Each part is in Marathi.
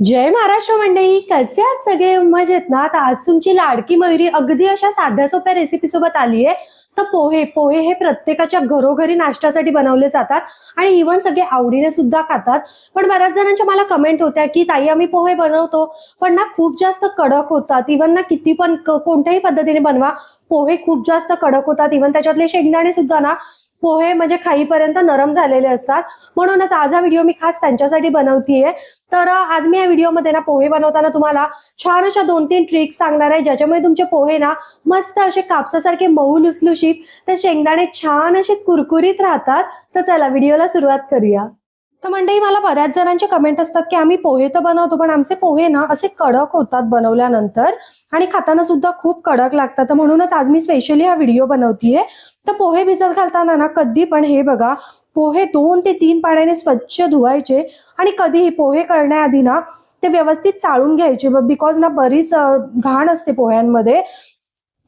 जय महाराष्ट्र मंडळी कसे आहात सगळे? मजेत ना? तर आज तुमची लाडकी मयुरी अगदी अशा साध्या सोप्या रेसिपी सोबत आली आहे. तर पोहे पोहे हे प्रत्येकाच्या घरोघरी नाश्त्यासाठी बनवले जातात आणि इव्हन सगळे आवडीने सुद्धा खातात. पण बऱ्याच जणांच्या मला कमेंट होत्या की ताई आम्ही पोहे बनवतो पण ना खूप जास्त कडक होतात. इव्हन ना किती पण कोणत्याही पद्धतीने बनवा पोहे खूप जास्त कडक होतात. इव्हन त्याच्यातले शेंगदाणे सुद्धा ना पोहे म्हणजे खाईपर्यंत नरम झालेले असतात. म्हणूनच आज हा व्हिडिओ मी खास त्यांच्यासाठी बनवतीये. तर आज मी या व्हिडिओमध्ये ना पोहे बनवताना तुम्हाला छान अशा दोन तीन ट्रिक्स सांगणार आहे. ज्याच्यामुळे तुमचे पोहे ना मस्त असे कापसासारखे मऊ लुसलुशीत तर शेंगदाणे छान असे कुरकुरीत राहतात. तर चला व्हिडिओला सुरुवात करूया. तर मंडळी मला बऱ्याच जणांचे कमेंट असतात की आम्ही पोहे तर बनवतो पण आमचे पोहे ना असे कडक होतात बनवल्यानंतर आणि खाताना सुद्धा खूप कडक लागतात. तर म्हणूनच आज मी स्पेशली हा व्हिडिओ बनवतीये. तर पोहे भिजत घालताना ना कधी पण हे बघा पोहे दोन ते तीन पाण्याने स्वच्छ धुवायचे आणि कधीही पोहे करण्याआधी ना ते व्यवस्थित चाळून घ्यायचे. बिकॉज ना बरीच घाण असते पोह्यांमध्ये.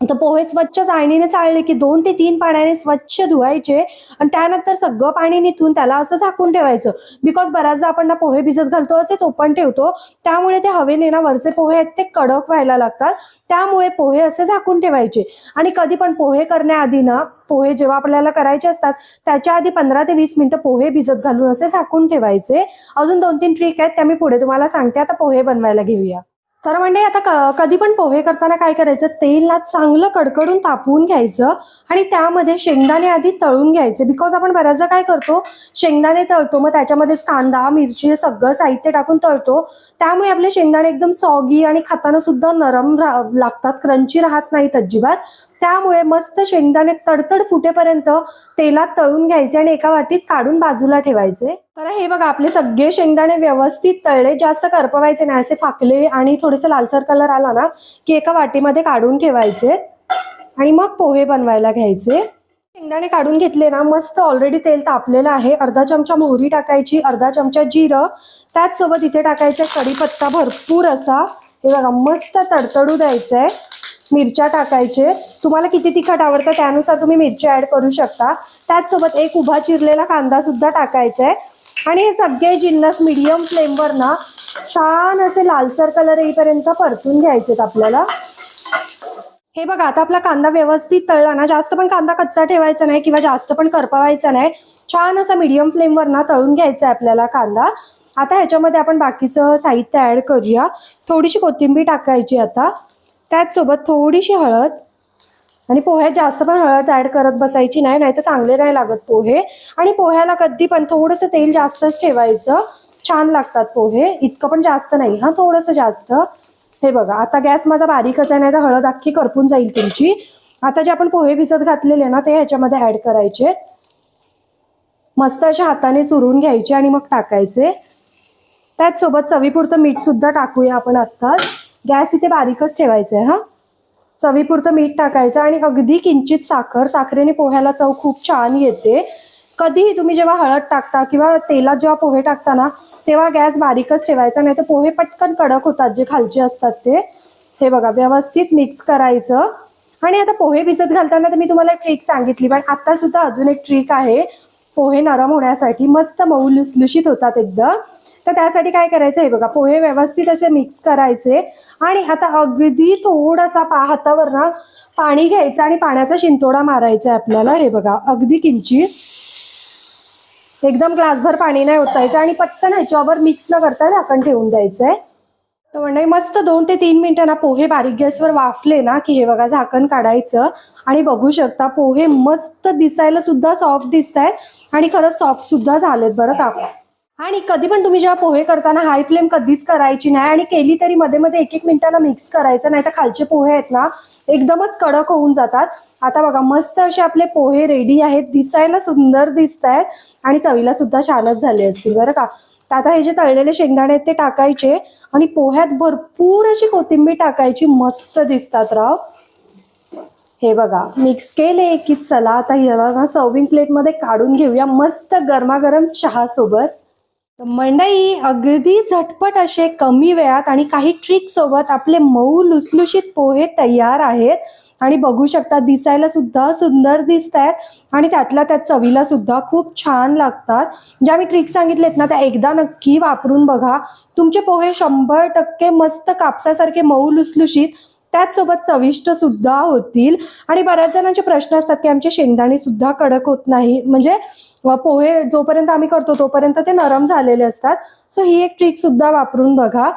तर पोहे स्वच्छ चाळणीने चाळले की दोन ते तीन पाण्याने स्वच्छ धुवायचे आणि त्यानंतर सगळं पाणी निथून त्याला असं झाकून ठेवायचं. बिकॉज बऱ्याचदा आपण ना पोहे भिजत घालतो असेच ओपन ठेवतो. त्यामुळे ते हवेने ना वरचे पोहे आहेत ते कडक व्हायला लागतात. त्यामुळे पोहे असे झाकून ठेवायचे. आणि कधी पण पोहे करण्याआधी ना पोहे जेव्हा आपल्याला करायचे असतात त्याच्या आधी पंधरा ते वीस मिनिटं पोहे भिजत घालून असे झाकून ठेवायचे. अजून दोन तीन ट्रिक आहेत त्या मी पुढे तुम्हाला सांगते. आता पोहे बनवायला घेऊया. तर म्हणजे आता कधी पण पोहे करताना काय करायचं तेलला चांगलं कडकडून तापवून घ्यायचं आणि त्यामध्ये शेंगदाणे आधी तळून घ्यायचे. बिकॉज आपण बऱ्याचदा काय करतो शेंगदाणे तळतो मग त्याच्यामध्येच कांदा मिरची हे सगळं साहित्य टाकून तळतो. त्यामुळे आपले शेंगदाणे एकदम सॉगी आणि खाताना सुद्धा नरम लागतात क्रंची राहत नाहीत अजिबात. त्यामुळे मस्त शेंगदाणे तडतड फुटेपर्यंत तेलात तळून घ्यायचे आणि एका वाटीत काढून बाजूला ठेवायचे. तर हे बघा आपले सगळे शेंगदाणे व्यवस्थित तळले जास्त करपवायचे नाही असे फाकले आणि थोडेसे लालसर कलर आला ना की एका वाटीमध्ये काढून ठेवायचे. आणि मग पोहे बनवायला घ्यायचे. शेंगदाणे काढून घेतले ना मस्त ऑलरेडी तेल तापलेलं आहे. अर्धा चमचा मोहरी टाकायची अर्धा चमचा जिरं. त्याचसोबत इथे टाकायचं कढीपत्ता भरपूर असा. हे बघा मस्त तडतडू द्यायचं आहे मिरच्या टाकायचे. तुम्हाला किती तिखट आवडतं त्यानुसार तुम्ही मिरची ऍड करू शकता. त्याचसोबत एक उभा चिरलेला कांदा सुद्धा टाकायचा आहे आणि हे सगळे जिन्नस मिडियम फ्लेमवर ना छान असे लालसर कलर येईपर्यंत परतून घ्यायचेत आपल्याला. हे बघा आता आपला कांदा व्यवस्थित तळला ना जास्त पण कांदा कच्चा ठेवायचा नाही किंवा जास्त पण करपवायचा नाही. छान असा मीडियम फ्लेमवर ना तळून घ्यायचा आहे आपल्याला कांदा. आता ह्याच्यामध्ये आपण बाकीचं साहित्य ऍड करूया. थोडीशी कोथिंबीर टाकायची आता. त्याचसोबत थोडीशी हळद आणि पोह्यात जास्त पण हळद ऍड करत बसायची नाही नाही तर चांगले नाही लागत पोहे. आणि पोह्याला कधी पण थोडंसं तेल जास्तच ठेवायचं. छान लागतात पोहे. इतकं पण जास्त नाही. हा थोडंसं जास्त. हे बघा आता गॅस माझा बारीकच आहे नाही तर हळद अख्खी करपून जाईल तुमची. आता जे आपण पोहे भिजत घातलेले ना ते ह्याच्यामध्ये ऍड करायचे. मस्त अशा हाताने चुरून घ्यायचे आणि मग टाकायचे. त्याचसोबत चवीपुरतं मीठ सुद्धा टाकूया आपण आत्ताच. गॅस इथे बारीकच ठेवायचं आहे हां? चवीपुरतं मीठ टाकायचं आणि अगदी किंचित साखर. साखरेने पोह्याला चव खूप छान येते. कधीही तुम्ही जेव्हा हळद टाकता किंवा तेलात जेव्हा पोहे टाकता ना तेव्हा गॅस बारीकच ठेवायचा नाही तर पोहे पटकन कडक होतात जे खालचे असतात ते. हे बघा व्यवस्थित मिक्स करायचं. आणि आता पोहे भिजत घालताना तर मी तुम्हाला ट्रिक सांगितली पण आता सुद्धा अजून एक ट्रिक आहे. पोहे नरम होण्यासाठी मस्त मऊ लुसलुशीत होतात एकदम. तर त्यासाठी काय करायचं हे बघा पोहे व्यवस्थित असे मिक्स करायचे आणि आता अगदी थोडासा पा हातावर ना पाणी घ्यायचं आणि पाण्याचा शिंतोडा मारायचा आहे आपल्याला. हे बघा अगदी किंचित. एकदम ग्लासभर पाणी नाही ओतायचं आणि पटकन ह्याच्यावर मिक्स न करता झाकण ठेवून द्यायचंय. तर म्हणजे मस्त दोन ते तीन मिनिटं ना पोहे बारीक गॅसवर वाफले ना की हे बघा झाकण काढायचं आणि बघू शकता पोहे मस्त दिसायला सुद्धा सॉफ्ट दिसत आहेत आणि खरंच सॉफ्ट सुद्धा झालेत बरं का. आणि कधी पण तुम्ही जेव्हा पोहे करताना हाय फ्लेम कधीच करायची नाही आणि केली तरी मध्ये मध्ये एक एक मिनिटाला मिक्स करायचं नाही तर खालचे पोहे आहेत ना एकदमच कडक होऊन जातात. आता बघा मस्त असे आपले पोहे रेडी आहेत. दिसायला सुंदर दिसत आहेत आणि चवीला सुद्धा छानच झाले असतील बरं का? तर आता हे जे तळलेले शेंगदाणे आहेत ते टाकायचे आणि पोह्यात भरपूर अशी कोथिंबीर टाकायची. मस्त दिसतात राव. हे बघा मिक्स केले की चला आता याला ना सर्विंग प्लेटमध्ये काढून घेऊया. मस्त गरमागरम चहा सोबत तर मंडई अगदी झटपट असे कमी वेळात आणि काही ट्रिक सोबत आपले मऊ लुसलुशीत पोहे तयार आहेत. आणि बघू शकता दिसायला सुद्धा सुंदर दिसत आहेत आणि त्यातल्या त्यात चवीला सुद्धा खूप छान लागतात. ज्या मी ट्रिक सांगितलेत ना त्या एकदा नक्की वापरून बघा. तुमचे पोहे शंभर टक्के मस्त कापसासारखे मऊ लुसलुशीत त्याचसोबत चविष्ट सुद्धा होतील. आणि बऱ्याच जणांचे प्रश्न असतात की आमचे शेंगदाणे सुद्धा कडक होत नाही. म्हणजे पोहे जोपर्यंत आम्ही करतो तोपर्यंत ते नरम झालेले असतात. सो ही एक ट्रिक सुद्धा वापरून बघा.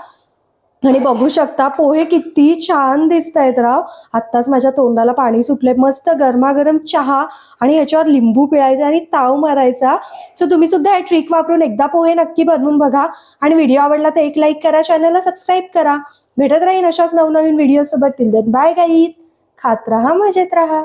आणि बघू शकता पोहे किती छान दिसत आहेत राव. आत्ताच माझ्या तोंडाला पाणी सुटले मस्त गरमागरम चहा आणि याच्यावर लिंबू पिळायचा आणि ताव मारायचा. सो तुम्ही सुद्धा या ट्रिक वापरून एकदा पोहे नक्की बनवून बघा. आणि व्हिडिओ आवडला तर एक लाईक करा चॅनलला सबस्क्राईब करा. भेटत राहीन अशाच नवनवीन व्हिडिओ सोबत. टिल देन बाय गाईज खात राहा मजेत राहा.